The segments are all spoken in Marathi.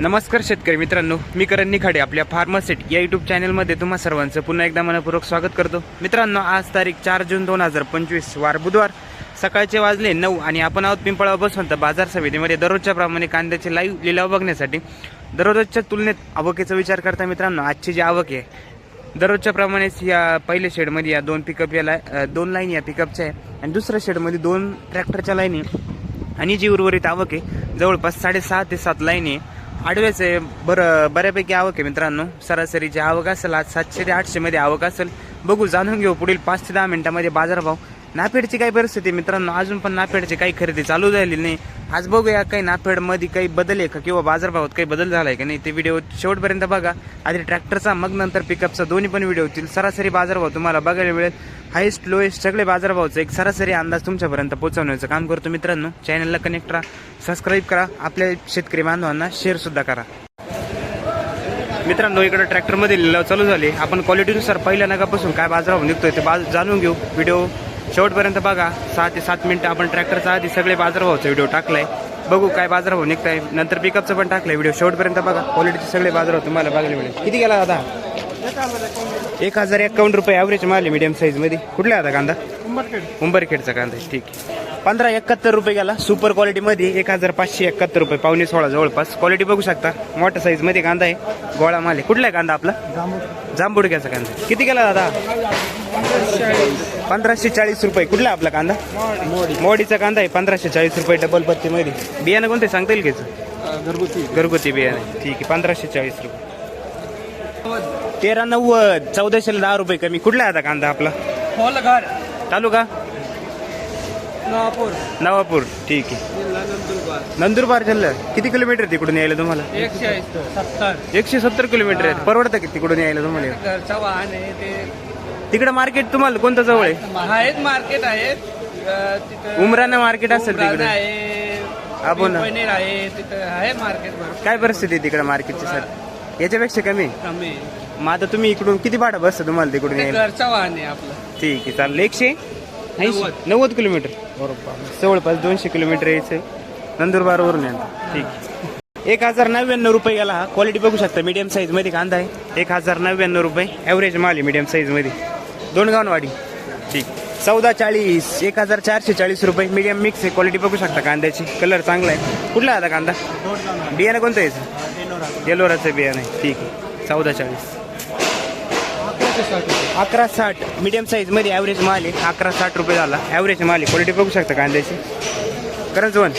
नमस्कार शेतकरी मित्रांनो मी करण निखाडे आपल्या फार्मासेट या युट्यूब चॅनलमध्ये तुम्हा सर्वांचं पुन्हा एकदा मनपूर्वक स्वागत करतो. मित्रांनो आज तारीख चार जून दोन हजार पंचवीस वार बुधवार सकाळचे वाजले नऊ आणि आपण आहोत पिंपळा बसवंत बाजार समितीमध्ये. दररोजच्या प्रमाणे कांद्याचे लाईव्ह लिलाव बघण्यासाठी दररोजच्या तुलनेत आवकेचा विचार करता मित्रांनो आजची जी आवक आहे दररोजच्या प्रमाणेच या पहिल्या शेडमध्ये या दोन पिकअप या लाई दोन लाईन या पिकअपच्या आहे आणि दुसऱ्या शेडमध्ये दोन ट्रॅक्टरच्या लाईनी आणि जी उर्वरित आवक आहे जवळपास साडेसहा ते सात लाईन आहे. आडव्याच आहे. बरं बऱ्यापैकी आवक आहे मित्रांनो. सरासरीची आवक असेल आज सातशे ते आठशे मध्ये आवक असेल. बघू जाणून घेऊ. पुढील पाच ते दहा मिनिटांमध्ये बाजारभाव नापेडची काय परिस्थिती मित्रांनो? अजून पण नाफेडची काही खरेदी चालू झालेली नाही. आज बघूया काही नाफेडमध्ये काही बदल आहे का किंवा बाजारभावात काही बदल झालाय का नाही ते व्हिडिओ शेवटपर्यंत बघा. आधी ट्रॅक्टरचा मग नंतर पिकअपचा दोन्ही पण व्हिडिओ होतील. सरासरी बाजारभाव तुम्हाला बघायला मिळेल. हायेस्ट लोएस्ट सगळे बाजारभावचा एक सरासरी अंदाज तुमच्यापर्यंत पोहोचवण्याचं काम करतो मित्रांनो. चॅनलला कनेक्ट राहा सबस्क्राईब करा. आपल्या शेतकरी बांधवांना शेअर सुद्धा करा. मित्रांनो इकडे ट्रॅक्टरमध्ये लिलाव चालू झाले. आपण क्वालिटीनुसार पहिल्या नगापासून काय बाजारभाव निघतोय ते बाज जाणून घेऊ. व्हिडिओ शेवटपर्यंत बघा सहा ते सात मिनिटं आपण ट्रॅक्टरचा आधी सगळे बाजारभावाचा व्हिडिओ टाकलाय बघू काय बाजारभाव निघताय. नंतर पिकअपचं पण टाकलंय व्हिडिओ शेवटपर्यंत बघा क्वालिटीचे सगळे बाजारभाव तुम्हाला बघायला मिळेल. किती गेला दादा? एक हजार एकावन्न रुपये ॲव्हरेज माल आहे मीडियम साईजमध्ये कुठला आता कांदा? उंबरखेडचा कांदा आहे, ठीक आहे. पंधरा एकाहत्तर रुपये गेला. सुपर क्वालिटीमध्ये एक हजार पाचशे एकाहत्तर रुपये पावणे सोळा जवळपास. क्वालिटी बघू शकता. मोठ्या साईजमध्ये कांदा आहे. गोळा माल आहे. कुठला आहे कांदा आपला? जांबुडक्याचा कांदा किती गेला दादा? पंधराशे चाळीस रुपये. कुठला आपला कांदा? मोडीचा कांदा आहे. पंधराशे चाळीस रुपये डबल पत्तीमध्ये बियाणं कोणते? सांगता येईल घ्यायचं घरगुती. घरगुती बियाणं. ठीक आहे. पंधराशे चाळीस रुपये. तेरा नव्वद. चौदाशेला दहा रुपये कमी. कुठला आहे आता कांदा आपला? तालुका? नवापूर. नवापूर ठीक आहे. नंदुरबार. नंदुरबार जिल्हा. किती किलोमीटर आहे तिकडून यायला तुम्हाला? एकशे सत्तर. एकशे सत्तर किलोमीटर आहे. परवडतं की तिकडून यायला तुम्हाला? घरचा वाहन आहे ते तिकडे मार्केट तुम्हाला कोणतं जवळ आहे? आहेत मार्केट आहेत अं, तिथं उमराना मार्केट असेल तिकडे. आहे. पनीर आहे तिथं आहे मार्केट भरपूर. काय परिस्थिती आहे तिकडे मार्केटची सर? याच्यापेक्षा कमी? आहे? कमी. आहे. मग आता तुम्ही इकडून किती भाडं बसतं तुम्हाला तिकडून ते यायला? घरचा वाहन आहे आपलं. ठीक आहे चालेल. एकशे? ऐंशी नव्वद. नव्वद किलोमीटर. बरोबर. जवळपास दोनशे किलोमीटर यायचं नंदुरबारवरून यायला ठीक आहे. एक हजार नव्याण्णव रुपये गेला हा क्वालिटी बघू शकता. मीडियम साईजमध्ये कांदा आहे. एक हजार नव्याण्णव रुपये. ॲव्हरेज माल आहे मीडियम साईजमध्ये. दोन गावनवाडी ठीक. चौदा चाळीस एक हजार चारशे चाळीस रुपये. मीडियम मिक्स आहे. क्वालिटी बघू शकता कांद्याची. कलर चांगला आहे. कुठला आहे आता कांदा? बियाणं कोणतं यायचं येलोराचं बियाणं आहे. ठीक आहे. चौदा चाळीस. अकरा साठ. मीडियम साईजमध्ये ॲव्हरेज माल आहे. अकरा साठ रुपये झाला. ॲव्हरेज माल आहे. क्वालिटी बघू शकता कांद्याची. करंज वन.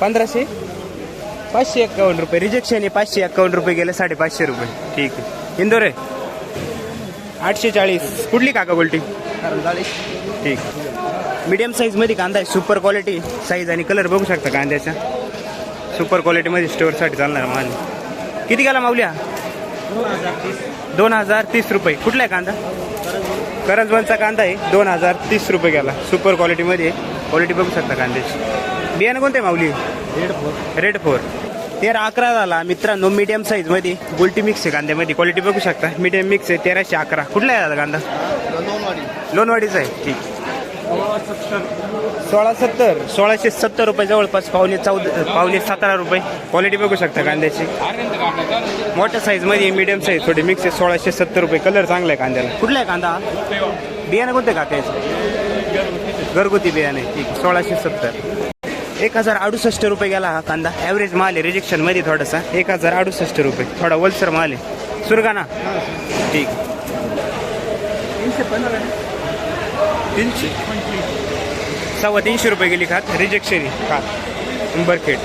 पंधराशे. पाचशे एक्कावन्न रुपये. रिजेक्शन आहे. पाचशे एक्कावन्न रुपये गेले. साडेपाचशे रुपये. ठीक आहे. इंदोर आहे. आठशे चाळीस. कुठली काका गोल्टी ठीक. मीडियम साईजमध्ये कांदा आहे. सुपर क्वालिटी साईज आणि कलर बघू शकता कांद्याचा. सुपर क्वालिटीमध्ये स्टोअरसाठी चालणार माल. किती गेला माऊल्या? दोन हजार तीस. रुपये. कुठला आहे कांदा? करंजवनचा कांदा आहे. दोन हजार तीस रुपये गेला सुपर क्वालिटीमध्ये क्वालिटी बघू शकता कांद्याची. बियाणं कोणते माऊली? रेड फोर तेरा अकरा झाला. मित्रांनो मीडियम साईजमध्ये गोल्टी मिक्स आहे कांद्यामध्ये. क्वालिटी बघू शकता. मीडियम मिक्स आहे. तेराशे अकरा. कुठला आहे कांदा? लोणवाडीचा आहे. ठीक. सोळा सत्तर. सोळाशे सत्तर रुपये जवळपास पावणे चौदा पावणे सतरा रुपये. क्वालिटी बघू शकता कांद्याची. मोठ्या साईजमध्ये मीडियम साईज थोडी. मिक्स आहे सोळाशे सत्तर रुपये. कलर चांगला आहे कांद्याला. कुठला आहे कांदा? हा? बियाणं कोणते काकायचं घरगुती बियाणे ठीक सोळाशे सत्तर. एक हजार अडुसष्ट रुपये गेला हा कांदा. ॲव्हरेज माल आहे रिजेक्शनमध्ये थोडासा. एक हजार अडुसष्ट रुपये. थोडा वलसर माल आहे. सुरगाणा. ठीक. तीनशे? सव्वा तीनशे रुपये गेली खात. रिजेक्शन खात. उंबरखेड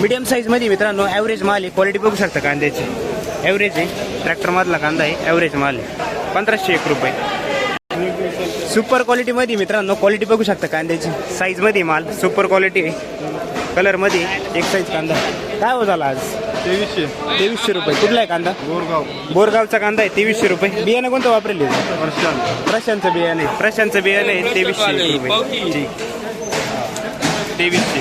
मीडियम साईजमध्ये मित्रांनो ॲव्हरेज माल आहे. क्वालिटी बघू शकता कांद्याची. ॲव्हरेज आहे. ट्रॅक्टरमधला कांदा आहे. ॲव्हरेज माल आहे. पंधराशे एक रुपये. सुपर क्वालिटीमध्ये मित्रांनो क्वालिटी बघू शकता कांद्याची. साईजमध्ये माल सुपर क्वालिटी आहे. कलरमध्ये एक साईज कांदा. काय हो झाला आज? तेवीसशे. तेवीसशे रुपये. कुठला आहे कांदा? गोरगाव बोरगावचा कांदा आहे तेवीसशे रुपये. बियाणं कोणतं वापरेल? प्रशांतचं बियाणं आहे. प्रशांतचं बियाणं आहे तेवीसशे रुपये. ठीक. तेवीसशे.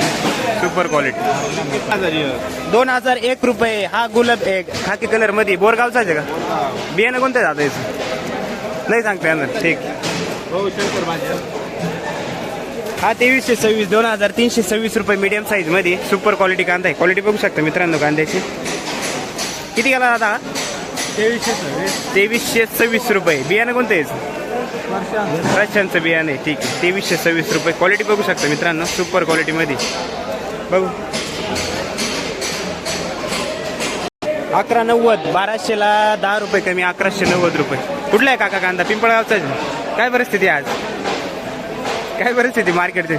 सुपर क्वालिटी दोन हजार एक रुपये. हा गुलाब एक खाकी कलरमध्ये. बोरगावचाच आहे का? बियाणं कोणतं जातं याचं? नाही सांगता येणार ठीक. हो तेवीसशे सव्वीस दोन हजार तीनशे सव्वीस रुपये मीडियम साईजमध्ये सुपर क्वालिटी कांदा आहे. क्वालिटी बघू शकता मित्रांनो कांद्याची. किती गेला दादा? तेवीसशे सव्वीस. तेवीसशे सव्वीस रुपये. बियाणं कोणतं आहे? बियाणं आहे. ठीक आहे. तेवीसशे सव्वीस रुपये. क्वालिटी बघू शकता मित्रांनो. सुपर क्वालिटीमध्ये बघू. अकरा नव्वद. बाराशेला दहा रुपये कमी अकराशे नव्वद रुपये. कुठला आहे काका कांदा? पिंपळगावचा? काय परिस्थिती आहे आज? काय परिस्थिती मार्केटची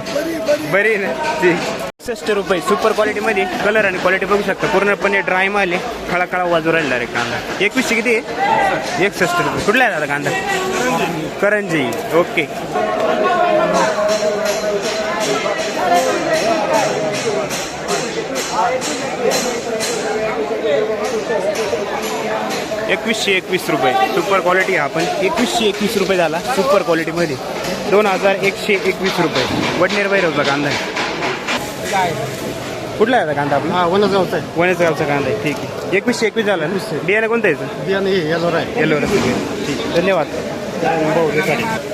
बरी ना? ती. एकसष्ट रुपये सुपर क्वालिटीमध्ये कलर आणि क्वालिटी बघू शकता. पूर्णपणे ड्राय माल आहे. खळा खळा वाजू राहिला रे कांदा. एकवीसशे किती आहे? एकसष्ट रुपये. कुठला आहे दादा कांदा? करंजी. ओके एकवीसशे एकवीस रुपये. सुपर क्वालिटी हा पण. एकवीसशे एकवीस रुपये झाला सुपर क्वालिटीमध्ये दोन हजार एकशे एकवीस रुपये. वडनेर बैरवचा कांदा आहे. कुठला आहे कांदा आपला? हा वनगावचा आहे. वणेसगावचा कांदा आहे. ठीक आहे. एकवीसशे एकवीस झाला ना? बियाणं कोणतं यायचं बियाणे हे येलो आहे. येलो ठीक आहे. धन्यवाद.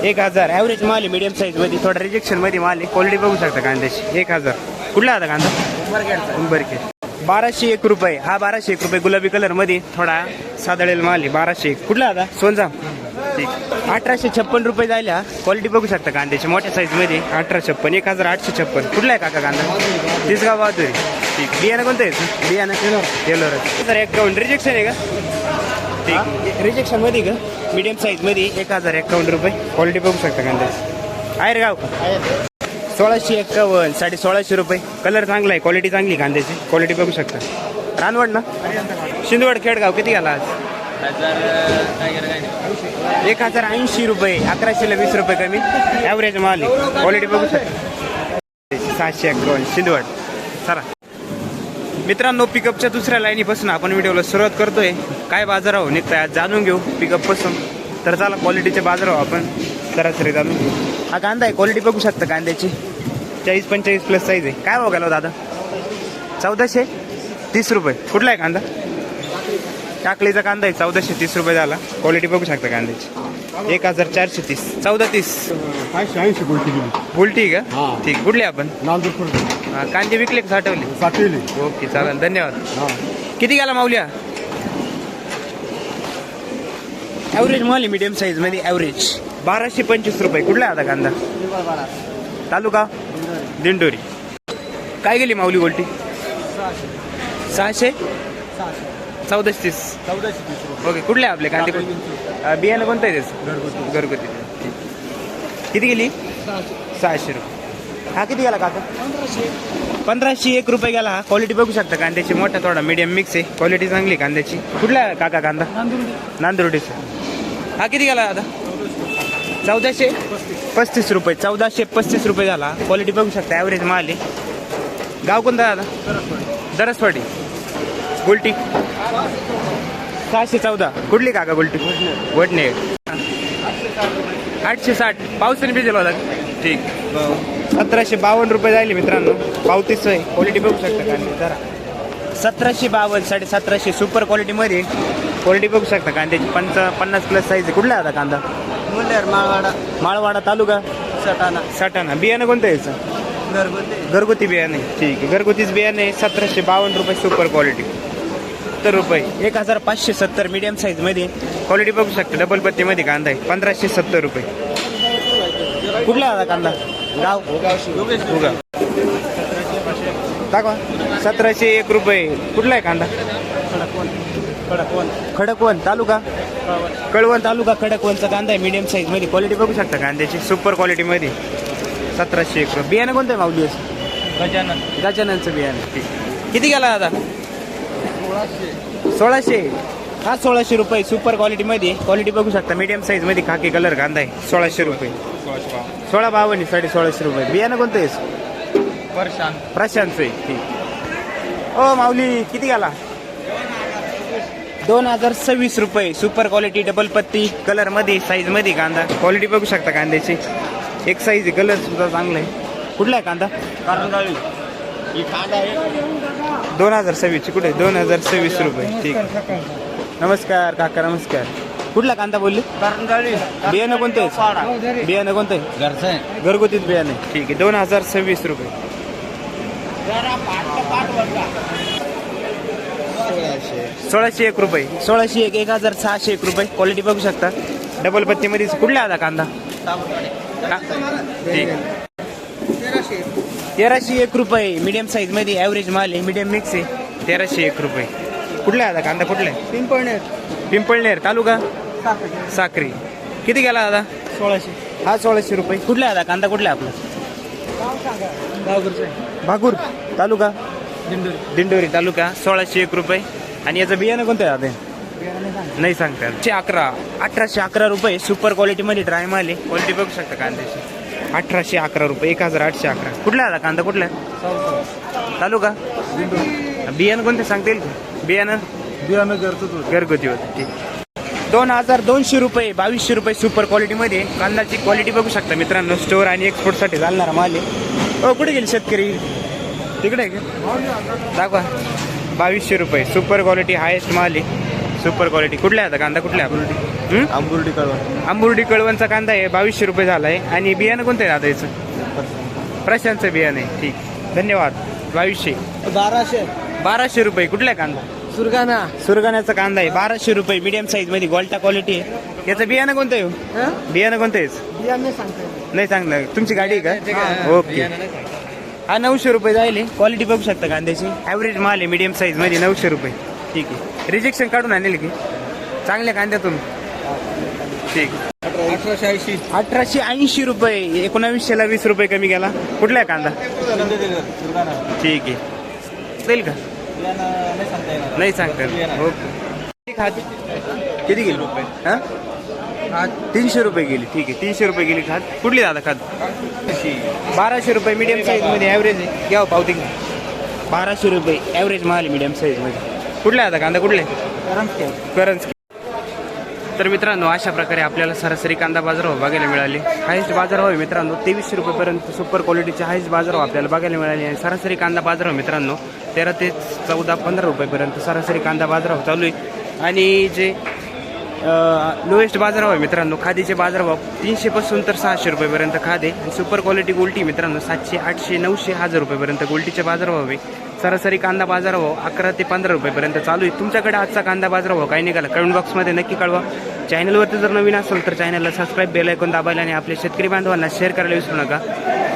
एक हजार. ॲव्हरेज माल आहे मीडियम साईजमध्ये थोडा रिजेक्शनमध्ये माल आहे. क्वालिटी बघू शकता कांद्याची. एक हजार. कुठला आता कांदा? उंबरके बाराशे एक रुपये. हा बाराशे एक रुपये गुलाबी कलरमध्ये थोडा सादळेल माल आहे. बाराशे एक. कुठला आता? सोनजा. ठीक. अठराशे छप्पन रुपये जायला. क्वालिटी बघू शकता कांद्याची. मोठ्या साईजमध्ये अठरा छप्पन. एक हजार आठशे छप्पन. कुठला आहे काका कांदा? तिसगाव बहादुरी ठीक. बियाणं कोणतं आहे? बियाणं येलो सर एक रिजेक्शन आहे का? ठीक. रिजेक्शनमध्ये का? मीडियम साईजमध्ये. एक हजार एकावन्न रुपये. क्वालिटी बघू शकता कांद्याची. आहे रे गाव का? सोळाशे एक्कावन्न साडे सोळाशे रुपये. कलर चांगला आहे क्वालिटी चांगली आहे कांद्याची. क्वालिटी बघू शकता. रानवड ना? शिंदवड खेडगाव किती घाला आज? एक हजार ऐंशी रुपये अकराशेला वीस रुपये कमी. ॲव्हरेज माल आहे. क्वालिटी बघू शकता. सातशे एक्कावन्न शिंदवड. सरा मित्रांनो पिकअपच्या दुसऱ्या लाईनीपासून आपण व्हिडिओला सुरुवात करतोय. काय बाजाराव निघताय आज जाणून घेऊ पिकअपपासून. तर चला क्वालिटीचे बाजाराव आपण सरासरी जाणून घेऊ. हा कांदा आहे क्वालिटी बघू शकता कांद्याची. चाळीस पंचेचाळीस प्लस साईज आहे. काय भाव गेलो दादा? चौदाशे? तीस रुपये. कुठला आहे कांदा? टाकलीचा कांदा आहे चौदाशे तीस रुपये झाला. क्वालिटी बघू शकता कांद्याची. एक हजार चारशे तीस. चौदा तीस. पाचशे ऐंशी गोष्टी उलटी का? हा. ठीक. कुठले आपण? नांदूरपूर हा, कांदे विकले का साठवले? साठवली. ओके चालेल. धन्यवाद. हा. किती गेला माऊल्या? ॲव्हरेज माल मीडियम साईजमध्ये ॲव्हरेज बाराशे पंचवीस रुपये. कुठला आता कांदा? तालुका? दिंडोरी. काय गेली माऊली गोल्टी? सहाशे? चौदाशे तीस. चौदाशे ओके कुठले आपले कांदे बियाणं कोणतं आहे त्याचं? घरगुती. किती गेली? सहाशे रुपये. हा किती गेला काका? पंधराशे. एक रुपये गेला हा. क्वालिटी बघू शकता कांद्याची. मोठा थोडा मीडियम मिक्स आहे. क्वालिटी चांगली कांद्याची. कुठला काका कांदा? नांदुर्डीचा. हा किती गेला आता? चौदाशे पस्तीस रुपये चौदाशे पस्तीस रुपये झाला. क्वालिटी बघू शकता ॲव्हरेज माल आहे. गाव कोणता दादा दरसवाडी. गुलटी. सहाशे चौदा. कुठली काका गुलटी? वडणे आठशे साठ. पावसाने भिजला होता. ठीक. सतराशे बावन्न रुपये जायले मित्रांनो. पावतीच आहे. क्वालिटी बघू शकता कांदे जरा. सतराशे बावन्न साडे सतराशे सुपर क्वालिटीमध्ये क्वालिटी बघू शकता कांद्याची. पंच पन्नास प्लस साईज आहे. कुठला आता कांदा? माळवाडा. माळवाडा तालुका? सटाणा. साठाणा बियाणं कोणतं आहे याचं घरगुती. घरगुती बियाणे ठीक आहे. घरगुतीच बियाणे सतराशे बावन्न रुपये सुपर क्वालिटी सत्तर रुपये. एक हजार पाचशे सत्तर मीडियम साईजमध्ये क्वालिटी बघू शकता. डबल पत्तीमध्ये कांदा आहे. पंधराशे सत्तर रुपये. कुठला आला कांदा? गाव? उगा. दाखवा. सतराशे एक रुपये. कुठला आहे कांदा? खडकवन तालुका? कळवण तालुका खडकवनचा कांदा आहे मीडियम साईजमध्ये क्वालिटी बघू शकता कांद्याची सुपर क्वालिटीमध्ये सतराशे एक रुपये. बियाणं कोणतं आहे माऊली असं गजानन. गजाननचं बियाणं. ठीक किती गेला आता सोळाशे. हा सोळाशे रुपये सुपर क्वालिटीमध्ये क्वालिटी बघू शकता मीडियम साईजमध्ये खाकी कलर कांदा आहे सोळाशे रुपये. सोळा बावन्न साडे सोळाशे रुपये. बियाणं कोणतं आहे? प्रशांतचं आहे ठीक. ओ माऊली किती गेला? दोन हजार सव्वीस रुपये. सुपर क्वालिटी डबल पत्ती. कलरमध्ये साईजमध्ये कांदा. क्वालिटी बघू शकता कांद्याची. एक साईज आहे कलर सुद्धा चांगला आहे. कुठला आहे कांदा? ही आहे. दोन हजार सव्वीसची कुठे? दोन हजार सव्वीस रुपये. ठीक नमस्कार काका नमस्कार. कुठला कांदा बोलले? बियाणं कोणतं? आहे बियाणं कोणतं? आहे घरचं आहे. घरगुतीच बियाणं ठीक आहे. दोन हजार सव्वीस रुपये. सोळाशे एक रुपये. सोळाशे एक एक हजार सहाशे एक रुपये. क्वालिटी बघू शकता. डबल पत्तीमध्ये कुठला आता कांदा? का? ठीक. आहे. तेराशे एक रुपये. मीडियम साईजमध्ये ॲव्हरेज माल आहे. मीडियम मिक्स आहे. तेराशे एक रुपये. कुठला आहे आता कांदा? कुठला आहे? पिंपळनेर. पिंपळनेर तालुका? साक्री. किती गेला दादा सोळाशे. हा सोळाशे रुपये. कुठला आहे आता? कांदा कुठला आहे आपला? भागूर तालुका? दिंडोरी. दिंडोरी तालुका सोळाशे एक रुपये. आणि याचं बियाणं कोणतं आहे आता नाही सांगता एकशे अकरा. अठराशे अकरा रुपये. सुपर क्वालिटीमध्ये ड्राय माल आहे क्वालिटी बघू शकता कांद्याची अठराशे अकरा रुपये. एक हजार आठशे अकरा. कुठला आता कांदा? कुठला? आहे तालुका? बियाणं कोणते सांगता येईल? का? बियाणं बियाणं घरचं घरगुती होते. ठीक. दोन हजार दोनशे रुपये. बावीसशे रुपये सुपर क्वालिटीमध्ये कांद्याची क्वालिटी बघू शकता मित्रांनो. स्टोअर आणि एक्सपोर्टसाठी चालणारा माल आहे. हो कुठे गेले शेतकरी? तिकडे आहे का? दाखवा. बावीसशे रुपये. सुपर क्वालिटी हायेस्ट माल. आहे सुपर क्वालिटी कुठला आहे आता? कांदा कुठला आहे? आपला? हं? आंबुर्डी कळवण आंबुर्डी कळवणचा कांदा आहे. बावीसशे रुपये झाला आहे आणि बियाणं कोणतं आहे आता याचं? प्रशांतचं बियाणं आहे. ठीक. धन्यवाद. बावीसशे. बाराशे. बाराशे रुपये. कुठला आहे कांदा? सुरगाणा. सुरगाण्याचा कांदा आहे. बाराशे रुपये. मीडियम साईजमध्ये गोल्टा क्वालिटी आहे. याचं बियाणं कोणतं आहे? बियाणं कोणतं आहे? नाही सांगणार. तुमची गाडी आहे का? ओके. हा नऊशे रुपये जाईल. क्वालिटी बघू शकता कांद्याची. ॲव्हरेज माल आहे मीडियम साईजमध्ये नऊशे रुपये. ठीक आहे. रिजेक्शन काढून आणेल की? चांगल्या कांद्यातून ठीक अठराशे ऐंशी. अठराशे ऐंशी रुपये. एकोणावीसशेला वीस रुपये कमी गेला कुठला आहे कांदा? ठीक आहे. जाईल का? नाही सांगता ओके. किती गेली रुपये. हां? तीनशे रुपये गेली. ठीक आहे तीनशे रुपये गेली खात. कुठली दादा खात? बाराशे रुपये मीडियम साईजमध्ये ॲव्हरेज आहे. घ्या हो, पावती. बाराशे रुपये ॲव्हरेज माल मीडियम साईजमध्ये कुठला आता कांदा कुठले? करंज तर मित्रांनो अशा प्रकारे आपल्याला सरासरी कांदा बाजारभाव बघायला मिळाले. हायेस्ट बाजारभाव आहे मित्रांनो तेवीसशे रुपयेपर्यंत सुपर क्वालिटीचे हायेस्ट बाजारभाव आपल्याला बघायला मिळाले. आणि सरासरी कांदा बाजारभाव मित्रांनो तेरा ते चौदा पंधरा रुपयेपर्यंत सरासरी कांदा बाजारभाव चालू आहे. आणि जे लोएस्ट बाजारभाव आहे मित्रांनो. खादीचे बाजारभाव तीनशेपासून तर सहाशे रुपयेपर्यंत खादे. आणि सुपर क्वालिटी गोल्टी मित्रांनो सातशे आठशे नऊशे हजार रुपयेपर्यंत गोल्टीचे बाजारभाव आहे. सरासरी कांदा बाजारभाव अकरा ते पंधरा रुपयेपर्यंत चालू आहे. तुमच्याकडे आजचा कांदा बाजारभाव काय निघाला? कमेंट बॉक्समध्ये नक्की कळवा. चॅनलवरती जर नवीन असेल तर चॅनलला सबस्क्राईब बेल ऐकून दाबायला आणि आपल्या शेतकरी बांधवांना शेअर करायला विसरू नका.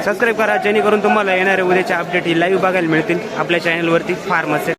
सबस्क्राईब करा जेणेकरून तुम्हाला येणाऱ्या उद्याच्या अपडेट ही लाईव्ह बघायला मिळतील. आपल्या चॅनलवरती फार्मसे